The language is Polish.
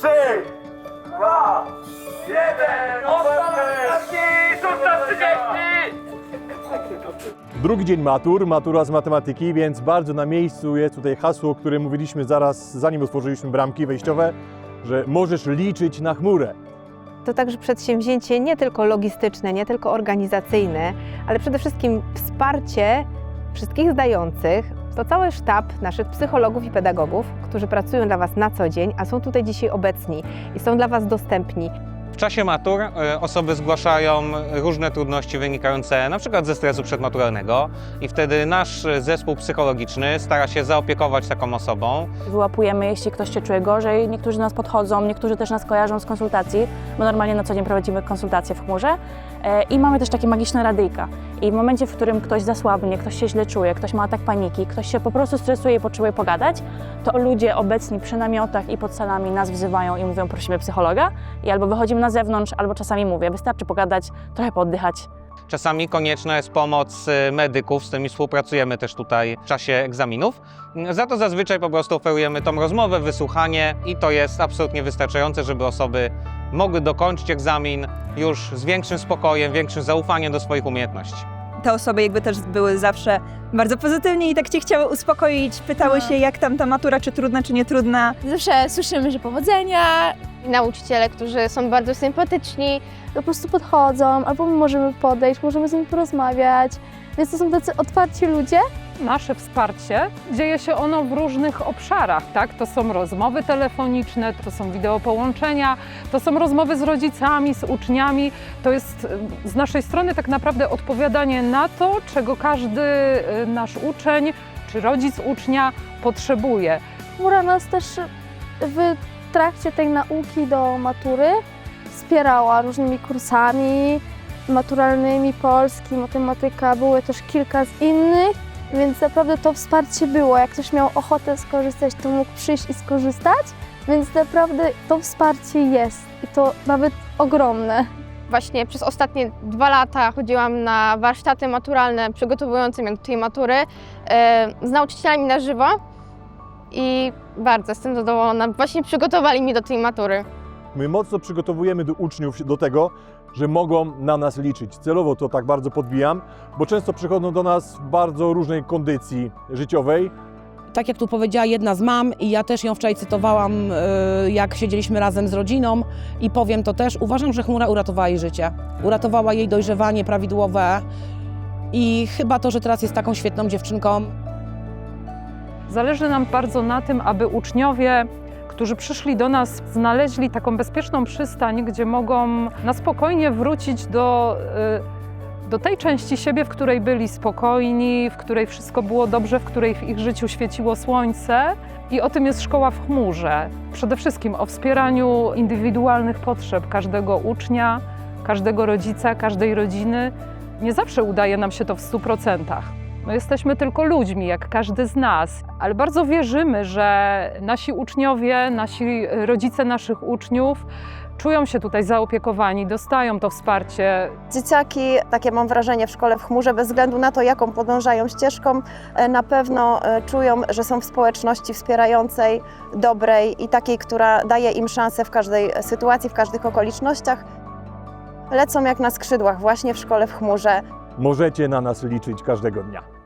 trzy, dwa, jeden, ostatni, szósta trzydzieści! Drugi dzień matur, matura z matematyki, więc bardzo na miejscu jest tutaj hasło, które mówiliśmy zaraz, zanim otworzyliśmy bramki wejściowe, że możesz liczyć na chmurę. To także przedsięwzięcie nie tylko logistyczne, nie tylko organizacyjne, ale przede wszystkim wsparcie wszystkich zdających. To cały sztab naszych psychologów i pedagogów, którzy pracują dla Was na co dzień, a są tutaj dzisiaj obecni i są dla Was dostępni. W czasie matur e, osoby zgłaszają różne trudności wynikające przykład ze stresu przedmaturalnego i wtedy nasz zespół psychologiczny stara się zaopiekować taką osobą. Wyłapujemy, jeśli ktoś się czuje gorzej. Niektórzy do nas podchodzą, niektórzy też nas kojarzą z konsultacji, bo normalnie na co dzień prowadzimy konsultacje w chmurze. E, I mamy też takie magiczne radyjka. I w momencie, w którym ktoś zasłabnie, ktoś się źle czuje, ktoś ma atak paniki, ktoś się po prostu stresuje i potrzebuje pogadać, to ludzie obecni przy namiotach i pod salami nas wzywają i mówią, prosimy psychologa. I albo wychodzimy na zewnątrz, albo czasami mówię, wystarczy pogadać, trochę pooddychać, Czasami konieczna jest pomoc e, medyków, z którymi współpracujemy też tutaj w czasie egzaminów. Za to zazwyczaj po prostu oferujemy tą rozmowę, wysłuchanie i to jest absolutnie wystarczające, żeby osoby mogły dokończyć egzamin już z większym spokojem, większym zaufaniem do swoich umiejętności. Te osoby jakby też były zawsze bardzo pozytywnie i tak cię chciały uspokoić, pytały się jak tam ta matura, czy trudna, czy nie trudna. Zawsze słyszymy, że powodzenia. Nauczyciele, którzy są bardzo sympatyczni, po prostu podchodzą, albo my możemy podejść, możemy z nimi porozmawiać. Więc to są tacy otwarci ludzie. Nasze wsparcie dzieje się ono w różnych obszarach, tak? To są rozmowy telefoniczne, to są wideopołączenia, to są rozmowy z rodzicami, z uczniami. To jest y, z naszej strony tak naprawdę odpowiadanie na to, czego każdy y, nasz uczeń czy rodzic ucznia potrzebuje. Chmura nas też w trakcie tej nauki do matury wspierała różnymi kursami maturalnymi, polski, matematyka, były też kilka z innych, więc naprawdę to wsparcie było. Jak ktoś miał ochotę skorzystać, to mógł przyjść i skorzystać, więc naprawdę to wsparcie jest i to nawet ogromne. Właśnie przez ostatnie dwa lata chodziłam na warsztaty maturalne przygotowujące mnie do tej matury e, z nauczycielami na żywo i bardzo jestem zadowolona. Właśnie przygotowali mnie do tej matury. My mocno przygotowujemy do uczniów do tego, że mogą na nas liczyć. Celowo to tak bardzo podbijam, bo często przychodzą do nas w bardzo różnej kondycji życiowej. Tak jak tu powiedziała jedna z mam i ja też ją wczoraj cytowałam, y, jak siedzieliśmy razem z rodziną i powiem to też, uważam, że chmura uratowała jej życie. Uratowała jej dojrzewanie prawidłowe i chyba to, że teraz jest taką świetną dziewczynką, Zależy nam bardzo na tym, aby uczniowie, którzy przyszli do nas, znaleźli taką bezpieczną przystań, gdzie mogą na spokojnie wrócić do, y, do tej części siebie, w której byli spokojni, w której wszystko było dobrze, w której w ich życiu świeciło słońce. I o tym jest szkoła w chmurze. Przede wszystkim o wspieraniu indywidualnych potrzeb każdego ucznia, każdego rodzica, każdej rodziny. Nie zawsze udaje nam się to w 100%. No jesteśmy tylko ludźmi, jak każdy z nas, ale bardzo wierzymy, że nasi uczniowie, nasi rodzice naszych uczniów czują się tutaj zaopiekowani, dostają to wsparcie. Dzieciaki, takie mam wrażenie w szkole w chmurze, bez względu na to, jaką podążają ścieżką, e, na pewno e, czują, że są w społeczności wspierającej, dobrej i takiej, która daje im szansę w każdej sytuacji, w każdych okolicznościach. Lecą jak na skrzydłach właśnie w szkole w chmurze. Możecie na nas liczyć każdego dnia.